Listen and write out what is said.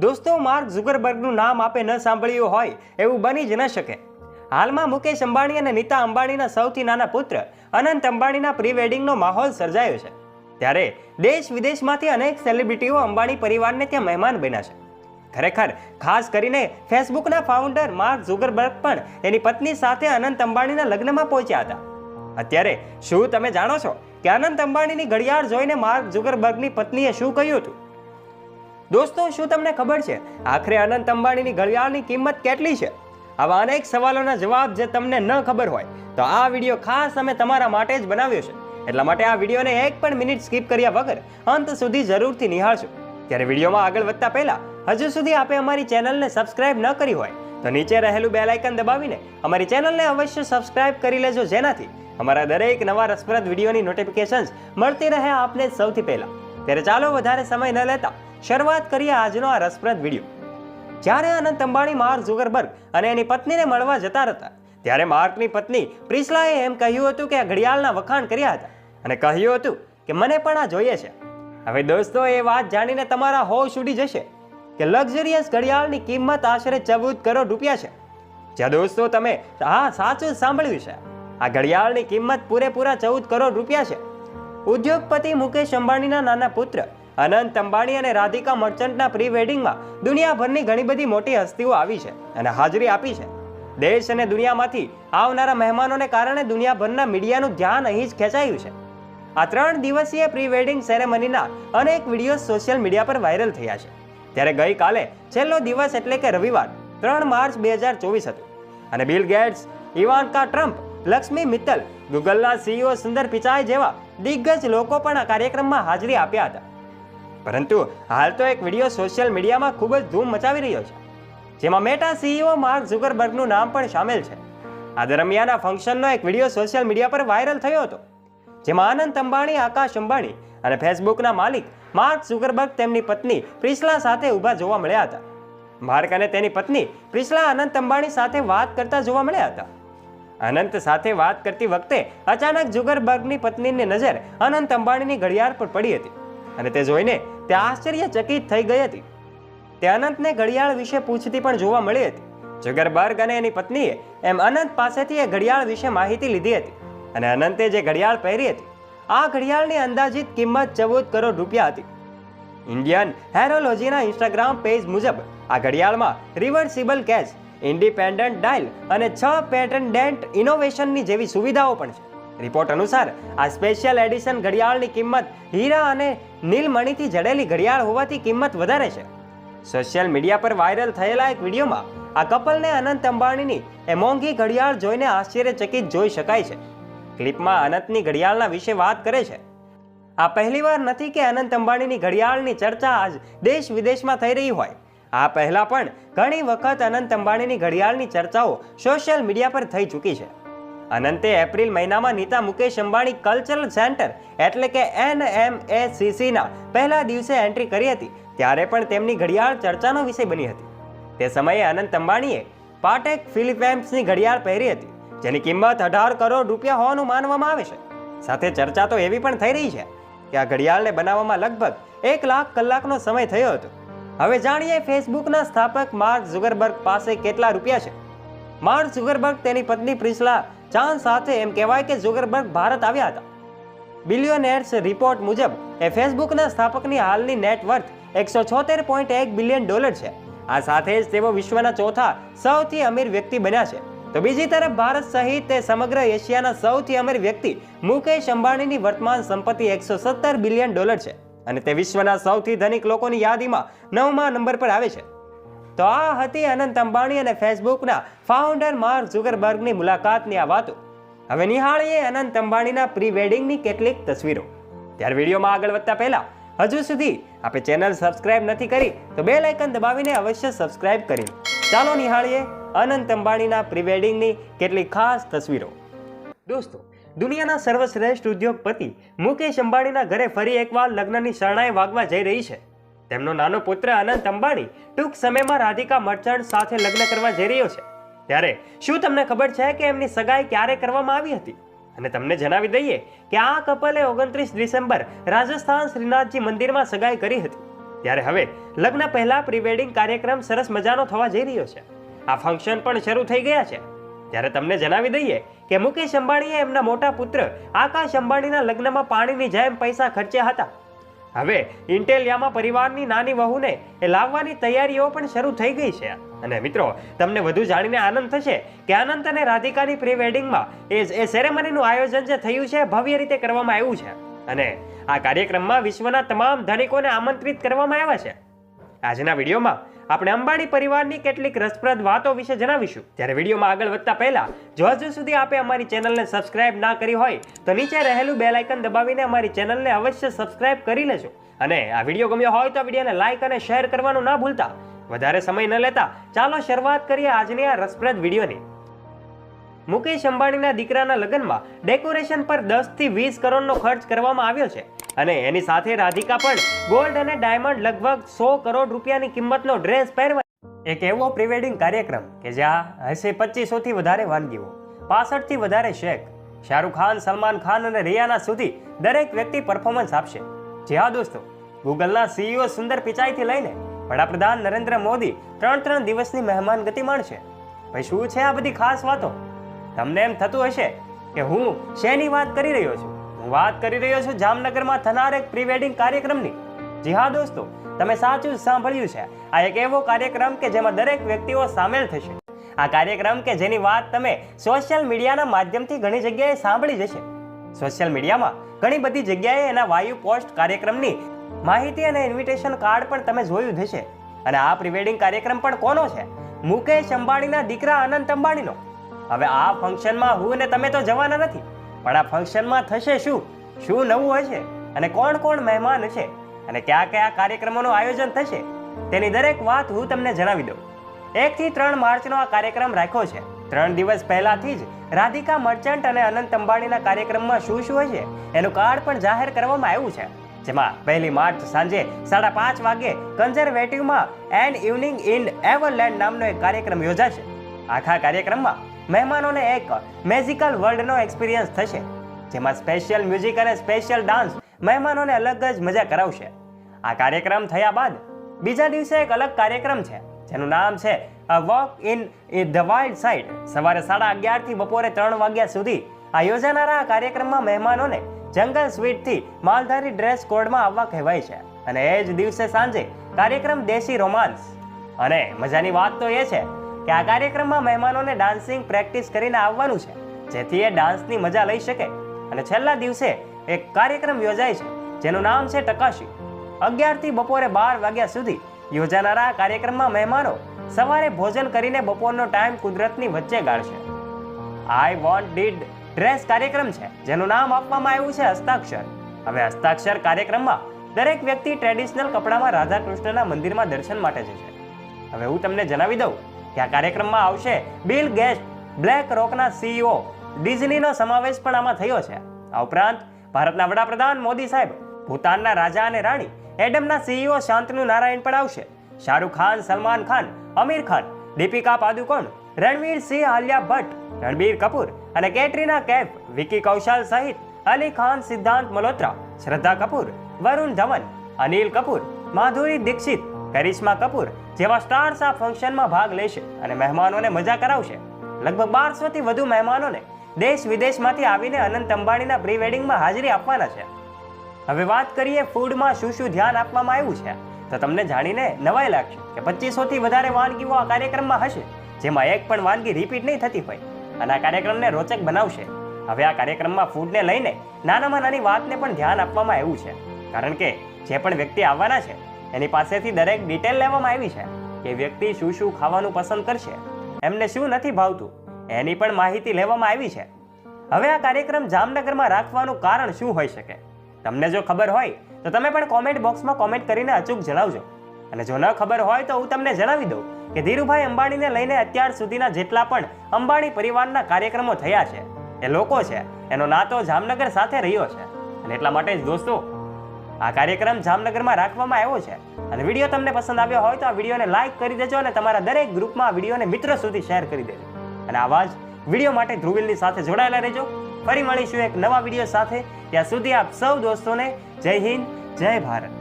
દોસ્તો, માર્ક ઝુકરબર્ગનું નામ આપે ન સાંભળ્યું હોય એવું બની જ ન શકે. હાલમાં મુકેશ અંબાણી અને નીતા અંબાણીના સૌથી નાના પુત્ર અનંત અંબાણીના પ્રી વેડિંગનો માહોલ સર્જાયો છે. ત્યારે દેશ વિદેશમાંથી અનેક સેલિબ્રિટીઓ અંબાણી પરિવારને ત્યાં મહેમાન બન્યા છે. ખરેખર, ખાસ કરીને ફેસબુકના ફાઉન્ડર માર્ક ઝુગરબર્ગ પણ એની પત્ની સાથે અનંત અંબાણીના લગ્નમાં પહોંચ્યા હતા. અત્યારે શું તમે જાણો છો કે અનંત અંબાણીની ઘડિયાળ જોઈને માર્ક ઝુગરબર્ગની પત્નીએ શું કહ્યું હતું? દોસ્તો, શું તમને ખબર છે? આખરે અનંત અંબાણીની ઘડિયાળની કિંમત કેટલી છે? આવા અનેક સવાલોના જવાબ જે તમને ન ખબર હોય, તો આ વીડિયો ખાસ અમે તમારા માટે જ બનાવ્યો છે. એટલા માટે આ વિડીયોને એક પણ મિનિટ સ્કીપ કર્યા વગર અંત સુધી જરૂરથી નિહાળશો ત્યારે વિડીયોમાં આગળ વધતા પહેલા, હજુ સુધી આપે અમારી ચેનલને સબસ્ક્રાઇબ ન કરી હોય, તો નીચે રહેલું બેલ આઇકન દબાવીને અમારી ચેનલને અવશ્ય સબસ્ક્રાઇબ કરી લેજો જેનાથી અમારા દરેક નવા રસપ્રદ વિડીયોની નોટિફિકેશન્સ મળતી રહે આપને સૌથી પહેલાં. ત્યારે ચાલો વધારે સમય ન લેતા શરૂઆત કરીએ આજનો આ રસપ્રદ વીડિયો. જ્યારે અનંત અંબાણી માર્ક ઝુગરબર્ગ અને એની પત્નીને મળવા જતા હતા, ત્યારે માર્કની પત્ની પ્રિસ્લાએ એમ કહ્યું હતું કે આ ઘડિયાળના વખાણ કર્યા હતા અને કહ્યું હતું કે મને પણ આ જોઈએ છે. હવે દોસ્તો, એ વાત જાણીને તમારા હોશ ઉડી જશે કે લક્ઝરિયસ ઘડિયાળની કિંમત આશરે ચૌદ કરોડ રૂપિયા છે. જ્યાં દોસ્તો, તમે હા, સાચું સાંભળ્યું છે. આ ઘડિયાળની કિંમત પૂરેપૂરા ચૌદ કરોડ રૂપિયા છે. ઉદ્યોગપતિ મુકેશ અંબાણીના નાના પુત્ર અનંત અંબાણી અને રાધિકા મર્ચન્ટના પ્રી વેડિંગમાં દુનિયાભરની ઘણી બધી મોટી હસ્તીઓ આવી છે અને હાજરી આપી છે. દેશ અને દુનિયામાંથી આવનારા મહેમાનોને કારણે દુનિયાભરના મીડિયાનું ધ્યાન અહીં જ ખેંચાયું છે. આ ત્રણ દિવસીય પ્રી વેડિંગ સેરેમનીના અનેક વીડિયો સોશિયલ મીડિયા પર વાયરલ થયા છે. ત્યારે ગઈકાલે છેલ્લો દિવસ એટલે કે રવિવાર, ત્રણ માર્ચ બે હજાર ચોવીસ હતું. અને Bill Gates, Ivanka Trump, Lakshmi Mittal, ગૂગલના CEO Sundar Pichai જેવા દિગ્ગજ લોકો પણ આ કાર્યક્રમમાં હાજરી આપ્યા હતા. પરંતુ હાલ તો એક વીડિયો સોશિયલ મીડિયામાં ખૂબ જ ધૂમ મચાવી રહ્યો છે, જેમાં મેટા સીઈઓ માર્ક ઝુકરબર્ગનું નામ પણ સામેલ છે. આ દરમિયાન આ ફંક્શનનો એક વીડિયો સોશિયલ મીડિયા પર વાયરલ થયો હતો, જેમાં આનંદ અંબાણી, આકાશ અંબાણી અને ફેસબુકના માલિક માર્ક ઝુકરબર્ગ તેમની પત્ની પ્રિસ્લા સાથે ઊભા જોવા મળ્યા હતા. માર્ક અને તેની પત્ની પ્રિસ્લા અનંત અંબાણી સાથે વાત કરતા જોવા મળ્યા હતા. અનંત સાથે વાત કરતી વખતે અચાનક ઝુકરબર્ગની પત્નીની નજર અનંત અંબાણીની ઘડિયાળ પર પડી હતી. અને તે જોઈને તે આશ્ચર્યચકિત થઈ ગઈ હતી. તે અનંતને ઘડિયાળ વિશે પૂછતી પણ જોવા મળી હતી. જગરબર્ગ અને એની પત્નીએ એમ અનંત પાસેથી એ ઘડિયાળ વિશે માહિતી લીધી હતી અને અનંતે જે ઘડિયાળ પહેરી હતી, આ ઘડિયાળની અંદાજિત કિંમત ચૌદ કરોડ રૂપિયા હતી. ઇન્ડિયન હેરોલોજીના ઇન્સ્ટાગ્રામ પેજ મુજબ આ ઘડિયાળમાં રિવર્સિબલ કેચ, ઇન્ડિપેન્ડન્ટ ડાયલ અને છ પેટર્ન ડેન્ટ ઇનોવેશનની જેવી સુવિધાઓ પણ છે. રિપોર્ટ અનુસાર, આ સ્પેશિયલ એડિશન ઘડિયાળની કિંમત હીરા અને નીલમણીથી જડેલી ઘડિયાળ હોવાથી કિંમત વધારે છે. સોશિયલ મીડિયા પર વાયરલ થયેલા એક વિડીયોમાં, આ કપલને અનંત અંબાણીની એ મોંઘી ઘડિયાળ જોઈને આશ્ચર્યચકિત જોઈ શકાય છે. ક્લિપમાં અનંતની ઘડિયાળના વિશે વાત કરે છે. આ પહેલીવાર નથી કે અનંત અંબાણીની ઘડિયાળની ચર્ચા આજ દેશ વિદેશમાં થઈ રહી હોય. આ પહેલાં પણ ઘણી વખત અનંત અંબાણીની ઘડિયાળની ચર્ચાઓ સોશિયલ મીડિયા પર થઈ ચૂકી છે. અનંતે એપ્રિલ મહિનામાં નીતા મુકેશ અંબાણી કલ્ચરલ સેન્ટર એટલે કે એનએમએસીસીના એમ પહેલા દિવસે એન્ટ્રી કરી હતી, ત્યારે પણ તેમની ઘડિયાળ ચર્ચાનો વિષય બની હતી. તે સમયે અનંત અંબાણીએ પાટેક ફિલિપેમ્સની ઘડિયાળ પહેરી હતી, જેની કિંમત અઢાર કરોડ રૂપિયા હોવાનું માનવામાં આવે છે. સાથે ચર્ચા તો એવી પણ થઈ રહી છે કે આ ઘડિયાળને બનાવવામાં લગભગ એક લાખ કલાકનો સમય થયો હતો. હવે જાણીએ ફેસબુકના સ્થાપક માર્ક ઝુગરબર્ગ પાસે કેટલા રૂપિયા છે. માર્ક ઝુગરબર્ગ તેની પત્ની પ્રિસ્લા ચાંદ સાથે એમ કહેવાય કે ઝુગરબર્ગ ભારત આવ્યા હતા. બિલિયોનેર્સ રિપોર્ટ મુજબ, એ ફેસબુકના સ્થાપકની હાલની નેટ વર્થ એકસો છોતેર પોઈન્ટ એક બિલિયન ડોલર છે. આ સાથે જ તેઓ વિશ્વના ચોથા સૌથી અમીર વ્યક્તિ બન્યા છે. તો બીજી તરફ ભારત સહિત તે સમગ્ર એશિયાના સૌથી અમીર વ્યક્તિ મુકેશ અંબાણીની વર્તમાન સંપત્તિ એકસો સત્તર બિલિયન ડોલર છે. અને તે વિશ્વના સૌથી ધનિક લોકોની યાદીમાં નવમા નંબર પર આવે છે. તો આ હતી અનંત અંબાણી અને ફેસબુકના ફાઉન્ડર માર્ક ઝુકરબર્ગની મુલાકાતની આ વાતો. હવે નિહાળીએ અનંત અંબાણીના પ્રી વેડિંગની કેટલીક તસવીરો. ત્યારે વિડીયોમાં આગળ વધતા પહેલા, હજુ સુધી આપણે ચેનલ સબસ્ક્રાઇબ નથી કરી, તો બે લાઇકન દબાવીને અવશ્ય સબસ્ક્રાઇબ કરી ચાલો નિહાળીએ અનંત અંબાણીના પ્રી વેડિંગની કેટલીક ખાસ તસવીરો. દોસ્તો, દુનિયાના સર્વશ્રેષ્ઠ ઉદ્યોગપતિ મુકેશ અંબાણીના ઘરે ફરી એકવાર લગ્નની શરણાઈ વાગવા જઈ રહી છે. તેમનો નાનો પુત્ર અનંત અંબાણી ટૂંક સમયમાં રાધિકા મર્ચન્ટ સાથે લગ્ન કરવા જઈ રહ્યો છે. ત્યારે શું તમને ખબર છે કે એમની સગાઈ ક્યારે કરવામાં આવી હતી? અને તમને જણાવી દઈએ કે આ કપલે ઓગણત્રીસ ડિસેમ્બર રાજસ્થાન શ્રીનાથજી મંદિરમાં સગાઈ કરી હતી. ત્યારે હવે લગ્ન પહેલા પ્રીવેડિંગ કાર્યક્રમ સરસ મજાનો થવા જઈ રહ્યો છે. આ ફંક્શન પણ શરૂ થઈ ગયા છે. ત્યારે તમને જણાવી દઈએ કે મુકેશ અંબાણીએ એમના મોટા પુત્ર આકાશ અંબાણીના લગ્નમાં પાણીની જેમ પૈસા ખર્ચ્યા હતા. હવે ઇન્ટેલિયામાં પરિવારની નાની વહુને એ લાવવાની તૈયારીઓ પણ શરૂ થઈ ગઈ છે. અને મિત્રો, તમને વધુ જાણીને આનંદ થશે કે અનંત અને રાધિકાની પ્રી વેડિંગમાં એ એ સેરેમનીનું આયોજન જે થયું છે ભવ્ય રીતે કરવામાં આવ્યું છે. અને આ કાર્યક્રમમાં વિશ્વના તમામ ધનિકોને આમંત્રિત કરવામાં આવ્યા છે. આજના વિડીયોમાં આપણે અંબાણી પરિવારની કેટલીક રસપ્રદ વાતો વિશે જણાવીશું. ત્યારે વિડીયોમાં આગળ વધતા પહેલા, જો હજુ સુધી આપે અમારી ચેનલને સબસ્ક્રાઇબ ના કરી હોય, તો નીચે રહેલું બેલ આઇકન દબાવીને અમારી ચેનલને અવશ્ય સબસ્ક્રાઇબ કરી લેજો. અને આ વીડિયો ગમ્યો હોય તો વિડીયોને લાઇક અને શેર કરવાનું ના ભૂલતા. વધારે સમય ન લેતા, ચાલો શરૂઆત કરીએ આજની આ રસપ્રદ વિડીયોની. મુકેશ અંબાણીના દીકરાના લગ્નમાં ડેકોરેશન પર દસથી વીસ કરોડનો ખર્ચ કરવામાં આવ્યો છે. અને એની સાથે રાધિકા પણ ગોલ્ડ અને ડાયમંડ લગભગ સો કરોડ રૂપિયાની કિંમતનો ડ્રેસ પહેરવા એક એવો પ્રિવેડિંગ કાર્યક્રમ કે જ્યાં હશે પચીસોથી વધારે વાનગીઓ, પાસઠથી વધારે શેખ શાહરૂખ ખાન, સલમાન ખાન અને રિયાના સુધી દરેક વ્યક્તિ પરફોર્મન્સ આપશે. જી હા દોસ્તો, ગૂગલના સીઈઓ સુંદર પિચાઈથી લઈને વડાપ્રધાન નરેન્દ્ર મોદી ત્રણ ત્રણ દિવસની મહેમાન ગતિ માણશે. ભાઈ શું છે આ બધી ખાસ વાતો? તમને એમ થતું હશે કે હું શેની વાત કરી રહ્યો છું? હું વાત કરી રહ્યો છું જામનગરમાં થનાર એક પ્રી વેડિંગ કાર્યક્રમની. જી હા દોસ્તો, તમે સાચું સાંભળ્યું છે. આ એક એવો કાર્યક્રમ કે જેમાં દરેક વ્યક્તિઓ સામેલ થશે. આ કાર્યક્રમ કે જેની વાત તમે સોશિયલ મીડિયાના માધ્યમથી ઘણી જગ્યાએ સાંભળી જશે. સોશિયલ મીડિયામાં ઘણી બધી જગ્યાએ એના વાયુ પોસ્ટ કાર્યક્રમની માહિતી અને ઇન્વિટેશન કાર્ડ પણ તમે જોયું થશે અને આ પ્રીવેડિંગ કાર્યક્રમ પણ કોનો છે? મુકેશ અંબાણીના દીકરા અનંત અંબાણીનો. હવે આ ફંક્શનમાં હું ને તમે તો જવાના નથી. પણ આ ફંક્શનમાં થશે શું? શું નવું હશે? અને કોણ કોણ મહેમાન છે? અને કયા કયા કાર્યક્રમોનું આયોજન થશે? તેની દરેક વાત હું તમને જણાવી દઉં. એક થી ત્રણ માર્ચનો આ કાર્યક્રમ રાખ્યો છે. ત્રણ દિવસ પહેલાથી જ રાધિકા મર્ચન્ટ અને અનંત અંબાણીના કાર્યક્રમમાં શું શું હશે? એનું કાર્ડ પણ જાહેર કરવામાં આવ્યું છે. જેમાં પહેલી માર્ચ સાંજે સાડા પાંચ વાગે કન્ઝર્વેટિવમાં એન ઇવનિંગ ઇન એવરલેન્ડ નામનો એક કાર્યક્રમ યોજાશે. આખા કાર્યક્રમમાં મહેમાનોને એક મેજિકલ વર્લ્ડનો એક્સપિરિયન્સ થશે, જેમાં સ્પેશિયલ મ્યુઝિક અને સ્પેશિયલ ડાન્સ મહેમાનોને અલગ જ મજા કરાવશે. આ કાર્યક્રમ થયા બાદ બીજા દિવસે એક અલગ કાર્યક્રમ છે, જેનું નામ છે walk in the wild side સવારે સાડા અગિયારથી બપોરે ત્રણ વાગ્યા સુધી આ યોજાનારા આ કાર્યક્રમમાં મહેમાનોને જંગલ સ્વીટથી માલધારી ડ્રેસ કોડમાં આવવા કહેવાય છે. અને એ જ દિવસે સાંજે કાર્યક્રમ દેશી રોમાન્સ અને મજાની વાત તો એ છે કે આ કાર્યક્રમમાં મહેમાનોને ડાન્સિંગ પ્રેક્ટિસ કરીને આવવાનું છે, જેથી એ ડાન્સની મજા લઈ શકે. અને છેલ્લા દિવસે એક કાર્યક્રમ યોજાય છે, જેનું નામ છે ટકાશી. અગિયારથી બપોરે બાર વાગ્યા સુધી યોજાનારા કાર્યક્રમમાં મહેમાનો સવારે ભોજન કરીને બપોરનો ટાઈમ કુદરતની વચ્ચે ગાળશે. આઈ વોન્ટ ડીડ ડ્રેસ કાર્યક્રમ છે, જેનું નામ આપવામાં આવ્યું છે હસ્તાક્ષર. હવે હસ્તાક્ષર કાર્યક્રમમાં દરેક વ્યક્તિ ટ્રેડિશનલ કપડામાં રાધા કૃષ્ણના મંદિરમાં દર્શન માટે જશે. હવે હું તમને જણાવી દઉં કે આ કાર્યક્રમમાં આવશે બિલ ગેસ્ટ બ્લેક રોકના સીઈઓ. ડિઝનીનો સમાવેશ પણ આમાં થયો છે. આ ઉપરાંત ભારતના વડાપ્રધાન મોદી સાહેબ, ભૂતાનના રાજા અને રાણી, એડમના સીઈઓ શાંતનુ નારાયણ પણ આવશે. શાહરૂખ ખાન, સલમાન ખાન, અમીર ખાન, દીપિકા પાદુકોણ, રણવીર સિંહ આલિયા ભટ્ટ, રણબીર કપૂર અને કેટરીના કૈફ વિકી કૌશલ સહિત અલી ખાન, સિદ્ધાંત મલોત્રા શ્રદ્ધા કપૂર, વરુણ ધવન, અનિલ કપૂર, માધુરી દીક્ષિત કરિશ્મા કપૂર જેવા સ્ટાર્સ આ ફંક્શનમાં ભાગ લેશે અને મહેમાનોને મજા કરાવશે. લગભગ બારસોથી વધુ મહેમાનોને દેશ વિદેશમાંથી આવીને અનંત અંબાણીના પ્રી વેડિંગમાં હાજરી આપવાના છે. હવે વાત કરીએ ફૂડમાં શું શું ધ્યાન આપવામાં આવ્યું છે, તો તમને જાણીને નવાઈ લાગશે કે પચીસોથી વધારે વાનગીઓ આ કાર્યક્રમમાં હશે, જેમાં એક પણ વાનગી રિપીટ નહીં થતી હોય. અને આ કાર્યક્રમને રોચક બનાવશે. હવે આ કાર્યક્રમમાં ફૂડને લઈને નાનામાં નાની વાતને પણ ધ્યાન આપવામાં આવ્યું છે. કારણ કે જે પણ વ્યક્તિ આવવાના છે એની પાસેથી દરેક ડિટેલ લેવામાં આવી છે કે વ્યક્તિ શું શું ખાવાનું પસંદ કરશે. એમને શું નથી ભાવતું, એની પણ માહિતી લેવામાં આવી છે. હવે આ કાર્યક્રમ જામનગરમાં રાખવાનું કારણ શું હોઈ શકે? તમને જો ખબર હોય, તો તમે પણ કોમેન્ટ બોક્સમાં કોમેન્ટ કરીને અચૂક જણાવજો. અને જો ન ખબર હોય, તો હું તમને જણાવી દઉં કે ધીરુભાઈ અંબાણીને લઈને અત્યાર સુધીના જેટલા પણ અંબાણી પરિવારના કાર્યક્રમો થયા છે, એ લોકો છે, એનો નાતો જામનગર સાથે રહ્યો છે. અને એટલા માટે જ દોસ્તો આ કાર્યક્રમ જામનગરમાં રાખવામાં આવ્યો છે. અને વીડિયો તમને પસંદ આવ્યો હોય તો આ વિડીયોને લાઈક કરી દેજો અને તમારા દરેક ગ્રુપમાં વિડીયોને મિત્રો સુધી શેર કરી દેજો. અને આવા જ વીડિયો માટે ધ્રુવિલની સાથે જોડાયેલા રહેજો. ફરી મળીશું એક નવા વીડિયો સાથે. ત્યાં સુધી આપ સૌ દોસ્તોને જય હિન્દ, જય ભારત.